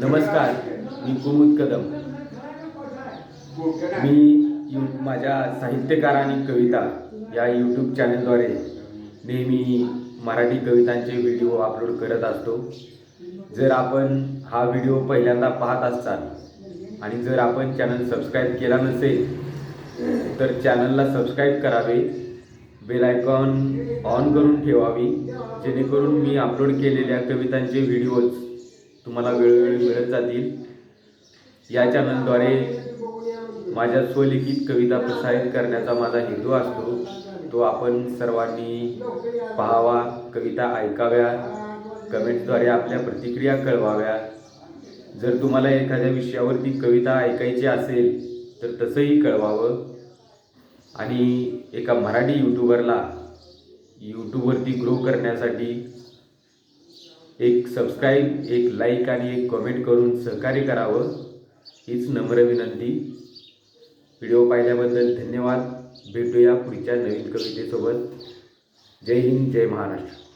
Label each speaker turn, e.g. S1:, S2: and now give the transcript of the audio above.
S1: नमस्कार मी कुमुद कदम. मी यू माझ्या साहित्यकार आणि कविता या यूट्यूब चॅनलद्वारे नेहमी मराठी कवितांचे व्हिडिओ अपलोड करत असतो. जर आपण हा व्हिडिओ पहिल्यांदा पाहत असाल आणि जर आपण चॅनल सबस्क्राईब केला नसेल तर चॅनलला सबस्क्राईब करावे बेल आयकॉन ऑन करून ठेवावी जेणेकरून मी अपलोड केलेल्या कवितांचे व्हिडिओज तुम्हाला वेळोवेळी मिळत जातील. या चॅनलद्वारे माझ्या स्वलिखित कविता प्रसारित करण्याचा माझा हेतू असतो. तो आपण सर्वांनी पाहावा कविता ऐकाव्या कमेंटद्वारे आपल्या प्रतिक्रिया कळवाव्या. जर तुम्हाला एखाद्या विषयावरती कविता ऐकायची असेल तर तसंही कळवावं. आणि एका मराठी यूट्यूबरला यूट्यूबवरती ग्रो करण्यासाठी एक सबस्क्राईब एक लाईक आणि एक कमेंट करून सहकार्य करावं हीच नम्र विनंती. व्हिडिओ पाहिल्याबद्दल धन्यवाद. भेटूया पुढच्या नवीन कवितेसोबत. जय हिंद जय महाराष्ट्र.